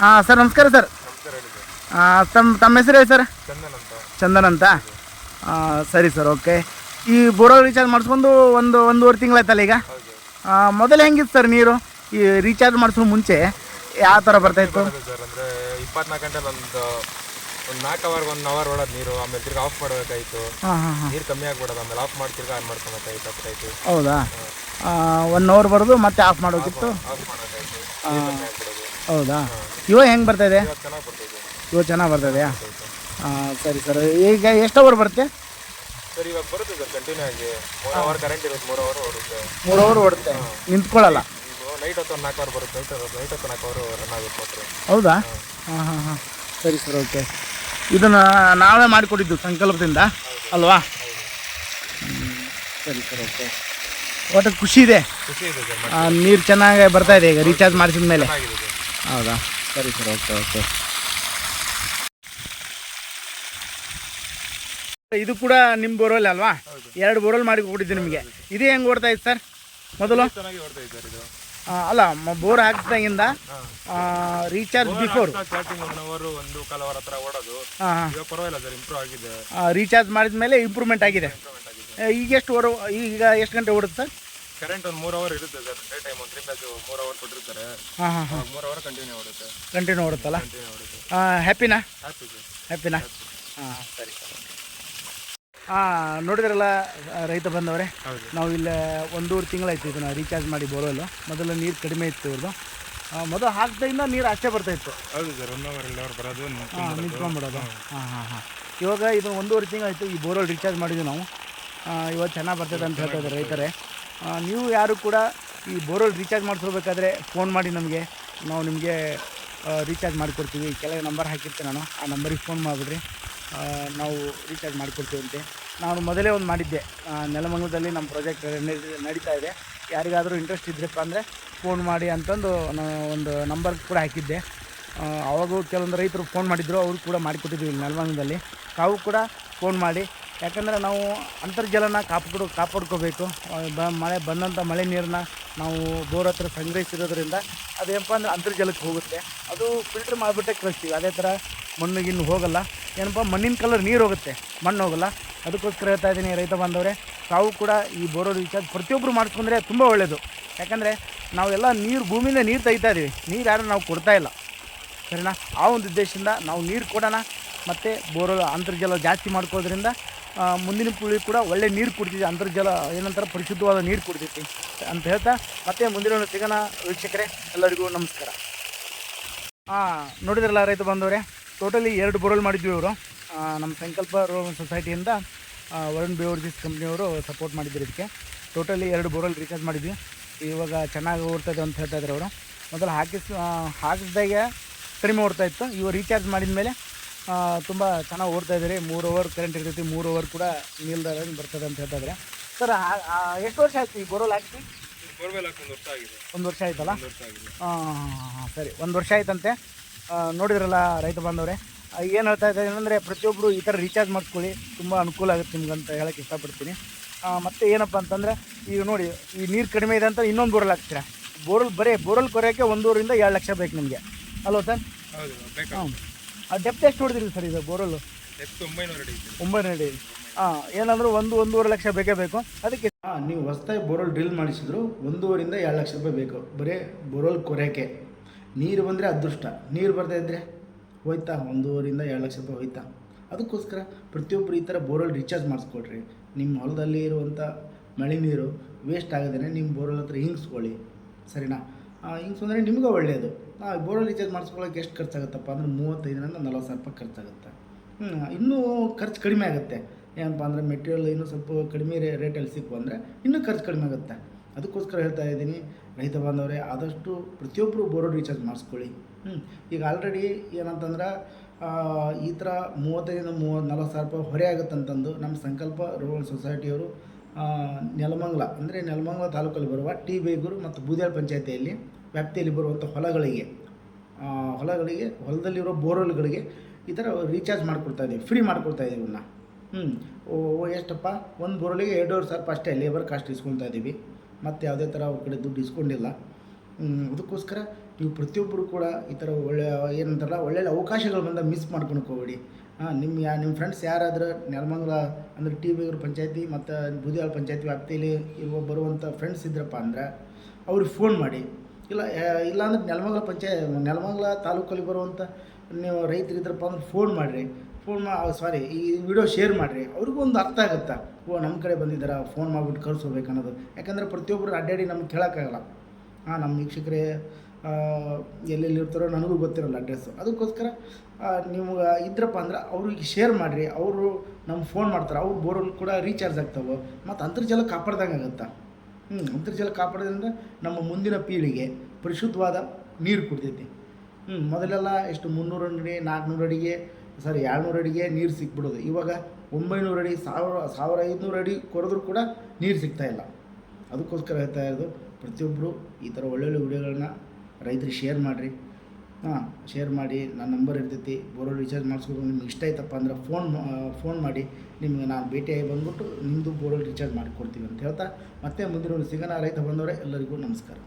ಹಾಂ ಸರ್ ನಮಸ್ಕಾರ ಸರ್. ತಮ್ಮ ತಮ್ಮ ಹೆಸರು ಹೇಳಿ ಸರ್? ಚಂದನ್ ಅಂತ. ಸರಿ ಸರ್ ಓಕೆ. ಈ ಬೋರೋ ರೀಚಾರ್ಜ್ ಮಾಡಿಸ್ಕೊಂಡು ಒಂದು ಒಂದೂವರೆ ತಿಂಗಳಾಯ್ತಲ್ಲ ಈಗ? ಮೊದಲು ಹೆಂಗಿತ್ತು ಸರ್ ನೀರು? ಈ ರೀಚಾರ್ಜ್ ಮಾಡಿಸೋ ಮುಂಚೆ ಯಾವ ಥರ ಬರ್ತಾಯಿತ್ತು ಇತ್ತು? ಸರ್ ಅಂದರೆ ಇಪ್ಪತ್ನಾಲ್ಕು ಗಂಟೆಲಿ ಒಂದು ಒಂದು ನಾಲ್ಕು ಅವರ್ ಒಂದು ಅವರ್ ಹೊಡೋದು ನೀರು ಆಮೇಲೆ ತಿರ್ಗಿ ಆಫ್ ಮಾಡಬೇಕಾಯಿತು. ಹಾಂ ಹಾಂ ಹಾಂ. ನೀರು ಕಮ್ಮಿ ಆಗ್ಬಿಡೋದು ಆಮೇಲೆ ಆಫ್ ಮಾಡಿ ತಿರ್ಗಿ ಆನ್ ಮಾಡ್ಕೊಬೇಕಾಯ್ತು ಆಗ್ತಾಯಿತ್ತು ಹೌದಾ? ಒನ್ ಅವರ್ ಬರೋದು ಮತ್ತೆ ಆಫ್ ಮಾಡೋಕಿತ್ತು? ಆಫ್ ಆಗ್ಬಿಡೋದು. ಹೌದಾ? ಇವಾಗ ಹೆಂಗೆ ಬರ್ತಾಯಿದೆ ಇವಾಗ ಚೆನ್ನಾಗಿ ಬರ್ತಿದೆ ಇವಾಗ ಚೆನ್ನಾಗಿ ಬರ್ತಾಯಿದೆಯಾ ಹಾಂ ಸರಿ ಸರ್. ಈಗ ಎಷ್ಟು ಅವರ್ ಬರುತ್ತೆ? ಸರ್ ಇವಾಗ ಬರುತ್ತೆ ಸರ್ ಕಂಟಿನ್ಯೂ ಆಗಿ. ಮೂರು ಅವರ್ ಕರೆಂಟ್ ಇರುತ್ತೆ ಮೂರು ಅವರ್ ಓಡುತ್ತೆ. ಮೂರು ಅವರ್ ಓಡುತ್ತೆ. ನಿಂತ್ಕೊಳ್ಳಲ್ಲ? ನೈಟ್ ಹೊತ್ತು ನಾಲ್ಕು ಅವರ್ ಬರುತ್ತೆ ಸರ್ ನೈಟ್ ಹೊತ್ತು ನಾಲ್ಕು ಅವರ್ ರನ್ ಆಗುತ್ತೆ ಮೋಟ್ರು ಹೌದಾ? ಹಾಂ. ಹಾಂ ಹಾಂ ಸರಿ ಸರ್ ಓಕೆ ಇದನ್ನು ನಾವೇ ಮಾಡಿಕೊಟ್ಟಿದ್ದು ಸಂಕಲ್ಪದಿಂದ ಅಲ್ವಾ. ಸರಿ ಸರ್ ಓಕೆ ಒಟ್ಟು ಖುಷಿ ಇದೆ. ಖುಷಿ ಇದೆ ಸರ್ ನೀರು ಚೆನ್ನಾಗಿ ಬರ್ತಾ ಇದೆ ಈಗ ರೀಚಾರ್ಜ್ ಮಾಡಿಸಿದ ಮೇಲೆ ಹೌದಾ? ಸರಿ ಸರ್ ಓಕೆ ಓಕೆ. ಇದು ಕೂಡ ನಿಮ್ಮ ಬೋರ್ವೆಲ್ ಅಲ್ವಾ? ಎರಡು ಬೋರ್ವೆಲ್ ಮಾಡಿ ಕೊಟ್ಟಿದ್ದು ನಿಮಗೆ. ಇದು ಹೆಂಗೆ ಓಡ್ತಾ ಇತ್ತು ಸರ್? ಮೊದಲು? ಅಲ್ಲ ಬೋರ್ ಹಾಕಿದಾಗಿಂದ ರೀಚಾರ್ಜ್ ಬಿಫೋರ್ ರೀಚಾರ್ಜ್ ಮಾಡಿದ ಮೇಲೆ ಇಂಪ್ರೂವ್ಮೆಂಟ್ ಆಗಿದೆ. ಈಗ ಎಷ್ಟು ಓಡ ಈಗ ಎಷ್ಟು ಗಂಟೆ ಓಡುತ್ತೆ ಸರ್? ಕರೆಂಟ್ ಒಂದು ಮೂರು ಅವರ್ ಇರುತ್ತೆ ಸರ್. ಡೇ ಟೈಮ್ ಒಂದು ಪ್ಯಾಚ್ ಮೂರು ಅವರ್ ಕೊಟ್ಟಿರ್ತಾರೆ. ಹಾಂ ಹಾಂ ಹಾಂ. ಮೂರು ಅವರ್ ಕಂಟಿನ್ಯೂ ಓಡುತ್ತೆ. ಕಂಟಿನ್ಯೂ ಓಡುತ್ತಲ್ಲ? ಕಂಟಿನ್ಯೂ ಓಡುತ್ತೆ. ಹ್ಯಾಪಿನಾ ಹ್ಯಾಪಿ ಸರ್. ಹ್ಯಾಪಿನಾ ಹಾಂ ಸರಿ. ಹಾಂ ನೋಡಿದ್ರಲ್ಲ ರೈತ ಬಂದವರೇ? ನಾವು ಇಲ್ಲಿ ಒಂದೂವರೆ ತಿಂಗಳಾಯ್ತು ಇದನ್ನು ರೀಚಾರ್ಜ್ ಮಾಡಿ ಬೋರ್ವೆಲ್ಲು. ಮೊದಲು ನೀರು ಕಡಿಮೆ ಇತ್ತು ಇವ್ರದ್ದು ಮೊದಲು ಹಾಕ್ದಾಗಿಂದ ನೀರು ಅಷ್ಟೇ ಬರ್ತಾ ಇತ್ತು. ಹೌದು ಸರ್ ಒನ್ ಅವರ್ ಎರಡು ಬರೋದು ಹಾಂ ನಿಂತ್ಕೊಂಡ್ಬಿಡೋದು ಹಾಂ ಹಾಂ ಹಾಂ. ಇವಾಗ ಇದು ಒಂದೂವರೆ ತಿಂಗಳಾಯಿತು ಈ ಬೋರ್ವೆಲ್ ರೀಚಾರ್ಜ್ ಮಾಡಿದ್ವಿ ನಾವು. ಇವಾಗ ಚೆನ್ನಾಗಿ ಬರ್ತದೆ ಅಂತ ಹೇಳ್ತಾ ಇದ್ದಾರೆ ರೈತರೇ. ನೀವು ಯಾರು ಕೂಡ ಈ ಬೋರ್ವೆಲ್ ರೀಚಾರ್ಜ್ ಮಾಡಿಸ್ಕೋಬೇಕಾದ್ರೆ ಫೋನ್ ಮಾಡಿ ನಮಗೆ. ನಾವು ನಿಮಗೆ ರೀಚಾರ್ಜ್ ಮಾಡಿಕೊಡ್ತೀವಿ. ಕೆಳಗೆ ನಂಬರ್ ಹಾಕಿರ್ತೀನಿ ನಾನು. ಆ ನಂಬರಿಗೆ ಫೋನ್ ಮಾಡಿಬಿಡ್ರಿ. ನಾವು ರೀಚಾರ್ಜ್ ಮಾಡಿಕೊಡ್ತೀವಿ ಅಂತೆ. ನಾನು ಮೊದಲೇ ಒಂದು ಮಾಡಿದ್ದೆ. ನೆಲಮಂಗಲದಲ್ಲಿ ನಮ್ಮ ಪ್ರಾಜೆಕ್ಟ್ ನಡೀತಾ ಇದೆ. ಯಾರಿಗಾದರೂ ಇಂಟ್ರೆಸ್ಟ್ ಇದ್ರಪ್ಪ ಅಂದರೆ ಫೋನ್ ಮಾಡಿ ಅಂತಂದು ಒಂದು ನಂಬರ್ ಕೂಡ ಹಾಕಿದ್ದೆ. ಆವಾಗೂ ಕೆಲವೊಂದು ರೈತರು ಫೋನ್ ಮಾಡಿದ್ರು. ಅವರು ಕೂಡ ಮಾಡಿಕೊಟ್ಟಿದ್ದೀವಿ ನೆಲಮಂಗಲದಲ್ಲಿ. ತಾವು ಕೂಡ ಫೋನ್ ಮಾಡಿ. ಯಾಕಂದರೆ ನಾವು ಅಂತರ್ಜಲನ ಕಾಪಾಡು, ಕಾಪಾಡ್ಕೋಬೇಕು. ಬ, ಮಳೆ ಬಂದಂಥ ಮಳೆ ನೀರನ್ನ ನಾವು ಬೋರ್ ಹತ್ರ ಸಂಗ್ರಹಿಸಿರೋದ್ರಿಂದ ಅದೇನಪ್ಪ ಅಂದರೆ ಅಂತರ್ಜಲಕ್ಕೆ ಹೋಗುತ್ತೆ. ಅದು ಫಿಲ್ಟ್ರ್ ಮಾಡಿಬಿಟ್ಟೆ ಕಳಿಸ್ತೀವಿ. ಅದೇ ಥರ ಮಣ್ಣಿಗಿನ್ನು ಹೋಗಲ್ಲ. ಏನಪ್ಪ, ಮಣ್ಣಿನ ಕಲರ್ ನೀರು ಹೋಗುತ್ತೆ. ಮಣ್ಣು ಹೋಗಲ್ಲ. ಅದಕ್ಕೋಸ್ಕರ ಹೇಳ್ತಾ ಇದ್ದೀನಿ ರೈತ ಬಾಂಧವರೇ, ತಾವು ಕೂಡ ಈ ಬೋರೋದು ವಿಚಾರ ಪ್ರತಿಯೊಬ್ಬರು ಮಾಡಿಸ್ಕೊಂಡ್ರೆ ತುಂಬ ಒಳ್ಳೆಯದು ಯಾಕಂದರೆ ನಾವೆಲ್ಲ ನೀರು ಭೂಮಿಯಿಂದ ನೀರು ತೆಗಿತಾ ಇದ್ದೀವಿ ನೀರು ಯಾರು ನಾವು ಕೊಡ್ತಾ ಇಲ್ಲ. ಸರಿನಾ? ಆ ಒಂದು ಉದ್ದೇಶದಿಂದ ನಾವು ನೀರು ಕೊಡೋಣ. ಮತ್ತು ಬೋರೋ ಅಂತರ್ಜಲ ಜಾಸ್ತಿ ಮಾಡ್ಕೋದ್ರಿಂದ ಮುಂದಿನ ಪೀಳಿಗೆ ಕೂಡ ಒಳ್ಳೆ ನೀರು ಕುಡ್ತಿದ್ವಿ ಅಂತರ್ಜಲ ಏನಂತಾರೆ, ಪರಿಶುದ್ಧವಾದ ನೀರು ಕುಡ್ತೈತಿ ಅಂತ ಹೇಳ್ತಾ ಮತ್ತೆ ಮುಂದಿನ ಸಿಗೋಣ ವೀಕ್ಷಕರೇ, ಎಲ್ಲರಿಗೂ ನಮಸ್ಕಾರ. ಹಾಂ ನೋಡಿದ್ರಲ್ಲ ರೈತ ಬಂದವರೇ ಟೋಟಲಿ ಎರಡು ಬೋರ್ವೆಲ್ ಮಾಡಿದ್ವಿ ಇವರು. ನಮ್ಮ ಸಂಕಲ್ಪ ರೋಡ್ ಸೊಸೈಟಿಯಿಂದ ವರುಣ್ ಬೇವರ್ಜಿಸ್ ಕಂಪ್ನಿಯವರು ಸಪೋರ್ಟ್ ಮಾಡಿದ್ರು ಇದಕ್ಕೆ. ಟೋಟಲಿ ಎರಡು ಬೋರ್ವೆಲ್ ರೀಚಾರ್ಜ್ ಮಾಡಿದ್ವಿ. ಇವಾಗ ಚೆನ್ನಾಗಿ ಓಡ್ತದೆ ಅಂತ ಹೇಳ್ತಾ ಇದ್ರು ಅವರು. ಮೊದಲು ಹಾಕಿಸ್ ಹಾಕಿಸ್ದಾಗೆ ಕಡಿಮೆ ಓಡ್ತಾ ಇತ್ತು. ಇವಾಗ ರೀಚಾರ್ಜ್ ಮಾಡಿದ ಮೇಲೆ ತುಂಬ ಚೆನ್ನಾಗಿ ಓಡ್ತಾ ಇದ್ದೀರಿ. ಮೂರು ಓವರ್ ಕರೆಂಟ್ ಇರ್ತೈತಿ ಮೂರು ಓವರ್ ಕೂಡ ನಿಲ್ದಾರ ಬರ್ತದೆ ಅಂತ ಹೇಳ್ತಾ ಇದ್ದಾರೆ ಸರ್ ಎಷ್ಟು ವರ್ಷ ಆಯ್ತು ಈ ಬೋರ್ವೆಲ್ ಹಾಕ್ತಿ ಬೋರ್ವೆಲ್ ಹಾಕಿ ಒಂದು ವರ್ಷ ಆಗಿದೆ. ಒಂದು ವರ್ಷ ಆಯ್ತಲ್ಲ? ಹಾಂ ಸರಿ. ಒಂದು ವರ್ಷ ಆಯ್ತಂತೆ. ನೋಡಿದ್ರಲ್ಲ ರೈತ ಬಾಂಧವ್ರೆ. ಏನು ಹೇಳ್ತಾ ಇದ್ದಾರೆ ಏನಂದರೆ ಪ್ರತಿಯೊಬ್ಬರು ಈ ಥರ ರೀಚಾರ್ಜ್ ಮಾಡ್ಕೊಳ್ಳಿ. ತುಂಬ ಅನುಕೂಲ ಆಗುತ್ತೆ ನಿಮ್ಗೆ ಅಂತ ಹೇಳಕ್ಕೆ ಇಷ್ಟಪಡ್ತೀನಿ. ಮತ್ತು ಏನಪ್ಪ ಅಂತಂದರೆ ಈಗ ನೋಡಿ ಈ ನೀರು ಕಡಿಮೆ ಇದೆ ಅಂತ ಇನ್ನೊಂದು ಬೋರ್ವೆಲ್ ಹಾಕ್ತೀರಾ? ಬೋರ್ವೆಲ್ ಬರೀ ಬೋರ್ವೆಲ್ ಕೊರೆಯೋಕ್ಕೆ ಒಂದೂರಿಂದ ಎರಡು ಲಕ್ಷ ಬೇಕು ನಿಮಗೆ. ಅಲ್ವಾ ಸರ್ ಹೌದು ಹಾಂ ಡೆಪ್ತ್ ಎಷ್ಟು ಹೊಡೆದಿರಿ ಸರ್ ಇದು ಬೋರಲ್ ಒಂಬೈನೂರು ಅಡಿ ಇದೆ. ಒಂಬೈನೂರು ಅಡಿ. ಹಾಂ ಏನಾದರೂ ಒಂದು ಒಂದೂವರೆ ಲಕ್ಷ ಬೇಕೇ ಬೇಕು? ಅದಕ್ಕೆ ಹಾಂ ನೀವು ಹೊಸ್ದಾಗಿ ಬೋರ್ವೆಲ್ ಡ್ರಿಲ್ ಮಾಡಿಸಿದ್ರು ಒಂದೂವರಿಂದ ಎರಡು ಲಕ್ಷ ರೂಪಾಯಿ ಬೇಕು. ಬರೀ ಬೋರ್ವೆಲ್ ಕೊರೆಯೋಕ್ಕೆ ನೀರು ಬಂದರೆ ಅದೃಷ್ಟ. ನೀರು ಬರ್ತಾ ಇದ್ದರೆ ಹೋಯ್ತಾ? ಒಂದೂವರಿಂದ ಎರಡು ಲಕ್ಷ ರೂಪಾಯಿ ಹೋಯ್ತಾ? ಅದಕ್ಕೋಸ್ಕರ ಪ್ರತಿಯೊಬ್ಬರು ಈ ಥರ ಬೋರ್ವೆಲ್ ರೀಚಾರ್ಜ್ ಮಾಡಿಸ್ಕೊಡ್ರಿ ನಿಮ್ಮ ಹೊಲದಲ್ಲಿ ಇರುವಂಥ ಮಳೆ ನೀರು ವೇಸ್ಟ್ ಆಗದೇ ನಿಮ್ಮ ಬೋರ್ವೆಲ್ ಹತ್ರ ಹಿಂಗ್ಸ್ಕೊಳ್ಳಿ. ಸರಿನಾ? ಹಿಂಗ್ಸಂದರೆ ನಿಮಗೂ ಒಳ್ಳೆಯದು ಬೋರ್ವೆಲ್ ರೀಚಾರ್ಜ್ ಮಾಡಿಸ್ಕೊಳ್ಳೋಕೆ ಎಷ್ಟು ಖರ್ಚಾಗುತ್ತಪ್ಪ ಅಂದ್ರೆ ಮೂವತ್ತೈದರಿಂದ ನಲ್ವತ್ತು ಸಾವಿರ ರೂಪಾಯಿ ಖರ್ಚಾಗುತ್ತೆ. ಇನ್ನೂ ಖರ್ಚು ಕಡಿಮೆ ಆಗುತ್ತೆ. ಏನಪ್ಪ ಅಂದರೆ ಮೆಟೀರಿಯಲ್ ಇನ್ನೂ ಸ್ವಲ್ಪ ಕಡಿಮೆ ರೇ ರೇಟಲ್ಲಿ ಸಿಕ್ಕು ಅಂದರೆ ಇನ್ನೂ ಖರ್ಚು ಕಡಿಮೆ ಆಗುತ್ತೆ. ಅದಕ್ಕೋಸ್ಕರ ಹೇಳ್ತಾ ಇದ್ದೀನಿ ರೈತ ಬಾಂಧವರೇ ಆದಷ್ಟು ಪ್ರತಿಯೊಬ್ಬರು ಬೋರ್ಡ್ ರೀಚಾರ್ಜ್ ಮಾಡಿಸ್ಕೊಳ್ಳಿ. ಹ್ಞೂ ಈಗ ಆಲ್ರೆಡಿ ಏನಂತಂದ್ರೆ ಆ, ಈ ಥರ ಮೂವತ್ತೈದರಿಂದ ಮೂವತ್ತು ನಲ್ವತ್ತು ಸಾವಿರ ರೂಪಾಯಿ ಹೊರೆ ಆಗುತ್ತಂತಂದು ನಮ್ಮ ಸಂಕಲ್ಪ ರೂರಲ್ ಸೊಸೈಟಿಯವರು ಆ, ನೆಲಮಂಗಲ, ಅಂದರೆ ನೆಲಮಂಗಲ ತಾಲೂಕಲ್ಲಿ ಬರುವ ಟಿ ಬೇಗೂರು ಮತ್ತು ಬೂದ್ಯಾಳ ಪಂಚಾಯತಿಯಲ್ಲಿ ವ್ಯಾಪ್ತಿಯಲ್ಲಿ ಬರುವಂಥ ಹೊಲಗಳಿಗೆ ಹೊಲಗಳಿಗೆ, ಹೊಲದಲ್ಲಿರೋ ಬೋರ್ವೆಲ್ಗಳಿಗೆ ಈ ಥರ ರೀಚಾರ್ಜ್ ಮಾಡಿಕೊಡ್ತಾ ಇದ್ದೀವಿ ಫ್ರೀ ಮಾಡಿಕೊಡ್ತಾ ಇದ್ದೀವಿ ಇವನ್ನ ಹ್ಞೂ ಎಷ್ಟಪ್ಪ? ಒಂದು ಬೋರ್ವೆಲ್ಗೆ ಎರಡೂವರೆ ಸಾವಿರ ಅಷ್ಟೇ ಲೇಬರ್ ಕಾಸ್ಟ್ ಇಸ್ಕೊಳ್ತಾ ಇದ್ದೀವಿ. ಮತ್ತು ಯಾವುದೇ ಥರ ಅವ್ರ ಕಡೆ ದುಡ್ಡು ಇಸ್ಕೊಂಡಿಲ್ಲ. ಅದಕ್ಕೋಸ್ಕರ ನೀವು ಪ್ರತಿಯೊಬ್ಬರು ಕೂಡ ಈ ಥರ ಒಳ್ಳೆಯ ಏನಂತಾರಲ್ಲ, ಒಳ್ಳೊಳ್ಳೆ ಅವಕಾಶಗಳು ಬಂದ ಮಿಸ್ ಮಾಡ್ಕೊಳಕ್ಕೆ ಹೋಗ್ಬೇಡಿ. ಹಾಂ ನಿಮ್ಮ ಯಾ ನಿಮ್ಮ ಫ್ರೆಂಡ್ಸ್ ಯಾರಾದರೂ ನೆಲಮಂಗಲ ಅಂದರೆ ಟಿ ಬಿಗರು ಪಂಚಾಯತಿ ಮತ್ತು ಬುದಿಯಾಳ ಪಂಚಾಯತಿ ವ್ಯಾಪ್ತಿಯಲ್ಲಿ ಇರುವ ಬರುವಂಥ ಫ್ರೆಂಡ್ಸ್ ಇದ್ರಪ್ಪ ಅಂದ್ರೆ ಅವ್ರಿಗೆ ಫೋನ್ ಮಾಡಿ. ಇಲ್ಲ ಇಲ್ಲ ಇಲ್ಲಾಂದ್ರೆ ನೆಲಮಂಗಲ ಪಂಚಾಯತ್ ನೆಲಮಂಗಲ ತಾಲೂಕಲ್ಲಿ ಬರುವಂಥ ನೀವು ರೈತರು ಇದ್ರಪ್ಪ ಅಂದ್ರೆ ಫೋನ್ ಮಾಡಿರಿ. ಫೋನ್ ಮಾ ಸಾರಿ ಈ ವಿಡಿಯೋ ಶೇರ್ ಮಾಡಿರಿ. ಅವ್ರಿಗೂ ಒಂದು ಅರ್ಥ ಆಗುತ್ತೆ? ಓ ನಮ್ಮ ಕಡೆ ಬಂದಿದ್ದಾರೆ ಫೋನ್ ಮಾಡಿಬಿಟ್ಟು ಕರ್ಸೋಬೇಕನ್ನೋದು ಯಾಕಂದರೆ ಪ್ರತಿಯೊಬ್ಬರು ಅಡ್ಡಾಡಿ ನಮ್ಗೆ ಕೇಳೋಕ್ಕಾಗಲ್ಲ. ಹಾಂ ನಮ್ಮ ವೀಕ್ಷಕರೇ ಆ, ಎಲ್ಲೆಲ್ಲಿ ಇರ್ತಾರೋ ನನಗೂ ಗೊತ್ತಿರಲ್ಲ ಅಡ್ರೆಸ್ಸು ಅದಕ್ಕೋಸ್ಕರ ನಿಮ್ಗೆ ಇದ್ರಪ್ಪ ಅಂದ್ರೆ ಅವ್ರಿಗೆ ಶೇರ್ ಮಾಡಿರಿ. ಅವರು ನಮ್ಮ ಫೋನ್ ಮಾಡ್ತಾರೆ. ಅವ್ರು ಬೋರ್ವೆಲ್ ಕೂಡ ರೀಚಾರ್ಜ್ ಆಗ್ತಾವೆ. ಮತ್ತು ಅಂತರ್ಜಲ ಕಾಪಾಡ್ದಂಗೆ ಆಗುತ್ತೆ. ಹ್ಞೂ ಅಂತರ್ಜಲ ಕಾಪಾಡೋದ್ರಿಂದ ನಮ್ಮ ಮುಂದಿನ ಪೀಳಿಗೆ ಪರಿಶುದ್ಧವಾದ ನೀರು ಕುಡ್ತೈತಿ. ಹ್ಞೂ ಮೊದಲೆಲ್ಲ ಎಷ್ಟು ಮುನ್ನೂರು ಅಡಿ ನಾಲ್ಕುನೂರು ಅಡಿಗೆ ಸಾರಿ ಏಳ್ನೂರು ಅಡಿಗೆ ನೀರು ಸಿಕ್ಬಿಡೋದು. ಇವಾಗ ಒಂಬೈನೂರು ಅಡಿ ಸಾವಿರ ಸಾವಿರ ಐದುನೂರು ಅಡಿ ಕೊರೆದ್ರೂ ಕೂಡ ನೀರು ಸಿಗ್ತಾ ಇಲ್ಲ. ಅದಕ್ಕೋಸ್ಕರ ಹೇಳ್ತಾ ಇರೋದು ಪ್ರತಿಯೊಬ್ಬರು ಈ ಥರ ಒಳ್ಳೊಳ್ಳೆ ವಿಡಿಯೋಗಳನ್ನ ರೈತರಿಗೆ ಶೇರ್ ಮಾಡಿರಿ. ಹಾಂ ಶೇರ್ ಮಾಡಿ ನನ್ನ ನಂಬರ್ ಇರ್ತೈತಿ ಬೋರ್ವೆಲ್ ರಿಚಾರ್ಜ್ ಮಾಡಿಸ್ಕೊಂಡು, ನಿಮ್ಗೆ ಇಷ್ಟ ಆಯ್ತಪ್ಪ ಅಂದ್ರೆ ಫೋನ್ ಫೋನ್ ಮಾಡಿ, ನಿಮಗೆ ನಾನು ಭೇಟಿಯಾಗಿ ಬಂದ್ಬಿಟ್ಟು ನಿಮ್ಮದು ಬೋರ್ವೆಲ್ ರಿಚಾರ್ಜ್ ಮಾಡಿಕೊಡ್ತೀವಿ ಅಂತ ಹೇಳ್ತಾ, ಮತ್ತೆ ಮುಂದಿನ ಸಿಗೋಣ, ರೈತ ಬಂದವರೇ, ಎಲ್ಲರಿಗೂ ನಮಸ್ಕಾರ.